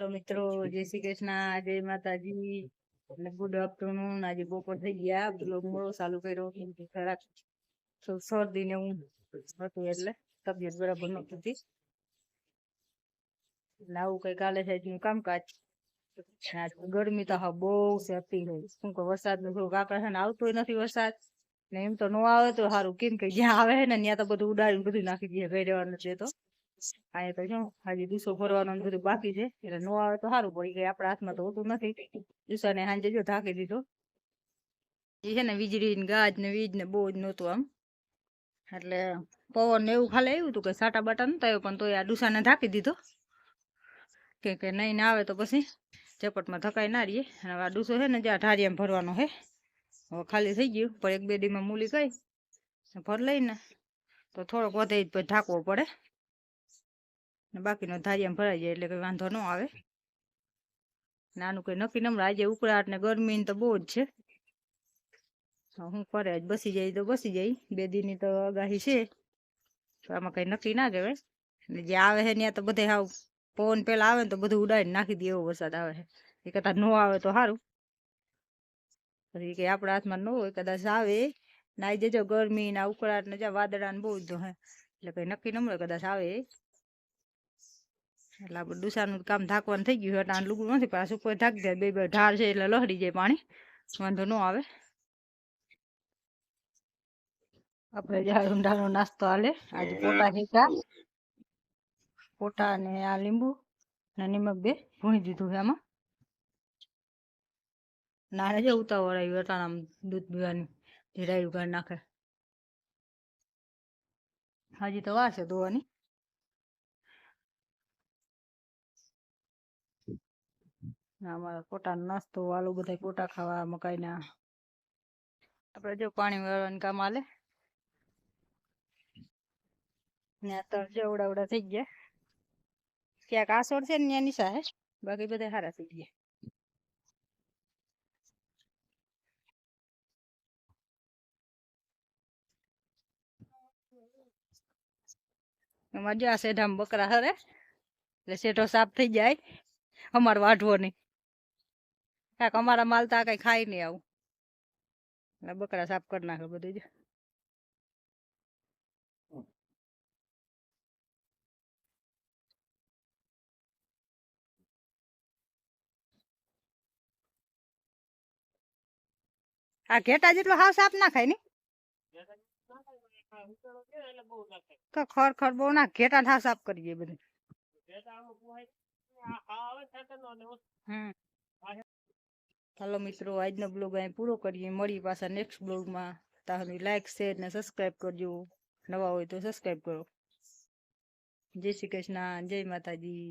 તો મિત્રો, જય શ્રી કૃષ્ણ. જય માતાજી ગુડ આફ્ટરનૂન. આજે બપોર થઈ ગયા. બ્લોગ મોડો ચાલુ કર્યો. કેમ કે જરાક શરદી ને હું હતું એટલે તબિયત બરાબર નહોતી એટલે આવું કઈ કાલે છે નું કામકાજ. ગરમી તો હા બહુ સેફી હોય શું કે વરસાદનું થોડુંક આકર્ષણ આવતો નથી વરસાદ. ને એમ તો ન આવે તો સારું. કેમ કે જ્યાં આવે ને ત્યાં તો બધું ઉડાડીને બધું નાખી દે, ઘરે રહેવાનું છે તો. અહીંયા તો શું હજી દુસો ફરવાનો બધું બાકી છે. એટલે નો આવે તો સારું પડી ગઈ આપણા હાથમાં તો હોતું નથી. દુસાને સાંજે જો ઢાંકી દીધો. એ છે ને વીજળી ને ગાજ ને વીજ ને બહુ જ નહોતું આમ. એટલે પવન ને એવું ખાલી આવ્યું હતું કે સાટા બાટા નતા આવ્યો, પણ તોય આ ડુસાને ઢાંકી દીધો. કે કે નહીં ના આવે તો પછી ચપટમાં ધકાઈ ના રહીએ. અને આ ડુસો છે ને જ્યાં ઢારિયામાં ભરવાનો છે. હવે ખાલી થઈ ગયું. પણ એક બે દીમાં મૂલી ગઈ. ભર લઈને. તો થોડોક વધે જ ઢાંકવો પડે. ને બાકીનો ધારિયામાં ભરાઈ જાય એટલે કઈ વાંધો ન આવે. નાનું કઈ નક્કી નમરા, આજે ઉકળાટ ને ગરમી તો બહુ જ છે. હું કરે જ બસી જાય તો બસી જાય. બે દીની તો આગાહી છે. આમાં કઈ નક્કી ના કહેવાય. ને જે આવે છે ત્યાં તો બધે હાવ પવન પેલા આવે ને તો બધું ઉડાડીને નાખી દે એવો વરસાદ આવે છે એ કદાચ ન આવે તો સારું પછી કે આપણા હાથમાં ન હોય, કદાચ આવે. નાઈ જજો ગરમી ના ઉકળાટ ને જ્યાં વાદળા ને બહુ જ હે. એટલે કઈ નક્કી ન મળે, કદાચ આવે. એટલે આપણે ડુસાનું કામ ઢાંકવાનું થઈ ગયું એટલે લુગડું નથી પાછું કોઈ ઢાંકી દે બે બે ઢાળ છે એટલે લહડી જાય પાણી. વાંધો ન આવે. આપણે ઊંડાનો નાસ્તો હાલે, આજે પોટા શેકા પોટા ને આ લીંબુ અને નિમક બે ભૂણી દીધું છે આમાં. નાને જે ઉતાવળ આવ્યું હતા આમ દૂધ પીવાની ધીરાયું ઘર નાખે. હજી તો વાર છે ધોવાની. અમારા કોટાનો નાસ્તો આલુ બધા કોટા ખાવા મકાઈના. આપણે જો પાણી વાળવાનું કામ હાલે. ને અત્યારે થઈ ગયા. ક્યાંક આસોડ છે ને ત્યાં નિશા હે. બાકી બધા સારા થઈ ગયા. અમારે આ શેઢામાં બકરા હરે. એટલે શેઠો સાફ થઈ જાય. અમારે વાઢવો નહીં. કાંક અમારા માલ તો આ કઈ ખાઈ નહીં આવું. બકરા સાફ કરી નાખે બધું જ. આ ઘેટા જેટલો હાવ સાફ ના ખાયની? ખર ખર બહુ ના ઘેટા હાવ સાફ કરી દે બધું હમ. ચાલો મિત્રો, આજનો બ્લોગ અહીં પૂરો કરીએ. મળી પાછા નેક્સ્ટ બ્લોગમાં તાહની લાઈક શેર ને સબસ્ક્રાઈબ કરજો. નવા હોય તો સબસ્ક્રાઈબ કરો. જય શ્રી કૃષ્ણ, જય માતાજી.